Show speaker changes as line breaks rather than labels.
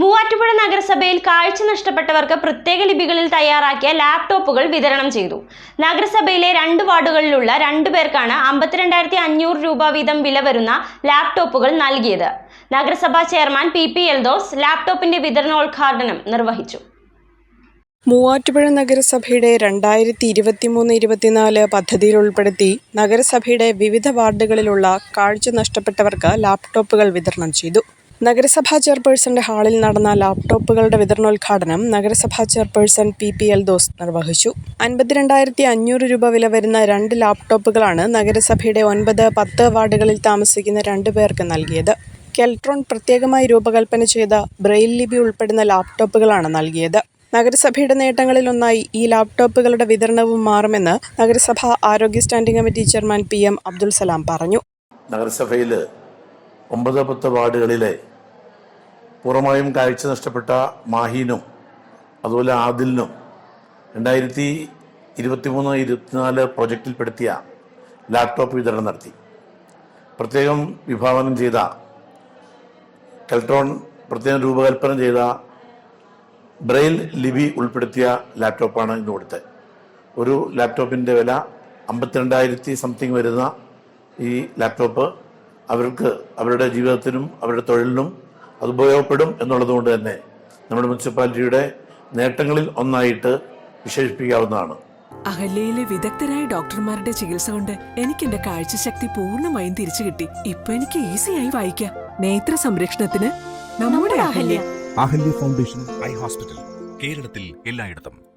മൂവാറ്റുപുഴ നഗരസഭയിൽ കാഴ്ച നഷ്ടപ്പെട്ടവർക്ക് പ്രത്യേക ലിപികളിൽ തയ്യാറാക്കിയ ലാപ്ടോപ്പുകൾ വിതരണം ചെയ്തു. നഗരസഭയിലെ രണ്ട് വാർഡുകളിലുള്ള രണ്ടു പേർക്കാണ് അമ്പത്തിരണ്ടായിരത്തി അഞ്ഞൂറ് രൂപ വീതം വില വരുന്ന ലാപ്ടോപ്പുകൾ നൽകിയത്. നഗരസഭാ ചെയർമാൻ പി പി എൽദോസ് ലാപ്ടോപ്പിന്റെ വിതരണോദ്ഘാടനം നിർവഹിച്ചു.
മൂവാറ്റുപുഴ നഗരസഭയുടെ രണ്ടായിരത്തി ഇരുപത്തിമൂന്ന് ഇരുപത്തിനാല് പദ്ധതിയിൽ ഉൾപ്പെടുത്തി നഗരസഭയുടെ വിവിധ വാർഡുകളിലുള്ള കാഴ്ച നഷ്ടപ്പെട്ടവർക്ക് ലാപ്ടോപ്പുകൾ വിതരണം ചെയ്തു. നഗരസഭാ ചെയർപേഴ്സന്റെ ഹാളിൽ നടന്ന ലാപ്ടോപ്പുകളുടെ വിതരണോദ്ഘാടനം നഗരസഭാ ചെയർപേഴ്സൺ പി പി എൽ ദോസ് നിർവഹിച്ചു. അൻപത്തിരണ്ടായിരത്തി അഞ്ഞൂറ് രൂപ വില വരുന്ന രണ്ട് ലാപ്ടോപ്പുകളാണ് നഗരസഭയുടെ ഒൻപത് പത്ത് വാർഡുകളിൽ താമസിക്കുന്ന രണ്ടു പേർക്ക് നൽകിയത്. കെൽട്രോൺ പ്രത്യേകമായി രൂപകൽപ്പന ചെയ്ത ബ്രെയിൽ ലിപി ഉൾപ്പെടുന്ന ലാപ്ടോപ്പുകളാണ് നൽകിയത്. നഗരസഭയുടെ നേട്ടങ്ങളിലൊന്നായി ഈ ലാപ്ടോപ്പുകളുടെ വിതരണവും മാറുമെന്ന് നഗരസഭാ ആരോഗ്യ standing committee chairman P M Abdul Salam പറഞ്ഞു.
നഗരസഭയിൽ ഒമ്പത് പത്ത് വാർഡുകളിലെ പൂർണമായും കാഴ്ച നഷ്ടപ്പെട്ട മാഹീനും അതുപോലെ ആദിലിനും രണ്ടായിരത്തി ഇരുപത്തിമൂന്ന് ഇരുപത്തിനാല് പ്രൊജക്റ്റിൽപ്പെടുത്തിയ ലാപ്ടോപ്പ് വിതരണം നടത്തി. പ്രത്യേകം വിഭാവനം ചെയ്ത കെൽട്രോൺ പ്രത്യേകം രൂപകൽപ്പന ചെയ്ത ബ്രെയിൽ ലിപി ഉൾപ്പെടുത്തിയ ലാപ്ടോപ്പാണ് ഇന്ന് കൊടുത്തത്. ഒരു ലാപ്ടോപ്പിന്റെ വില അമ്പത്തിരണ്ടായിരത്തി സംതിങ് വരുന്ന ഈ ലാപ്ടോപ്പ് അവർക്ക് അവരുടെ ജീവിതത്തിനും അവരുടെ തൊഴിലിനും അത് ഉപയോഗപ്പെടും എന്നുള്ളതുകൊണ്ട് തന്നെ നമ്മുടെ മുനിസിപ്പാലിറ്റിയുടെ നേട്ടങ്ങളിൽ ഒന്നായിട്ട് വിശേഷിപ്പിക്കാവുന്നതാണ്.
അഹല്യയിലെ വിദഗ്ധരായ ഡോക്ടർമാരുടെ ചികിത്സ കൊണ്ട് എനിക്ക് എന്റെ കാഴ്ചശക്തി പൂർണമായും തിരിച്ചു കിട്ടി. ഇപ്പൊ എനിക്ക് ഈസിയായി വായിക്കാം. നേത്ര സംരക്ഷണത്തിന് നമ്മുടെ Ahalya.
Ahalya foundation eye hospital കേരളത്തിൽ എല്ലായിടത്തും.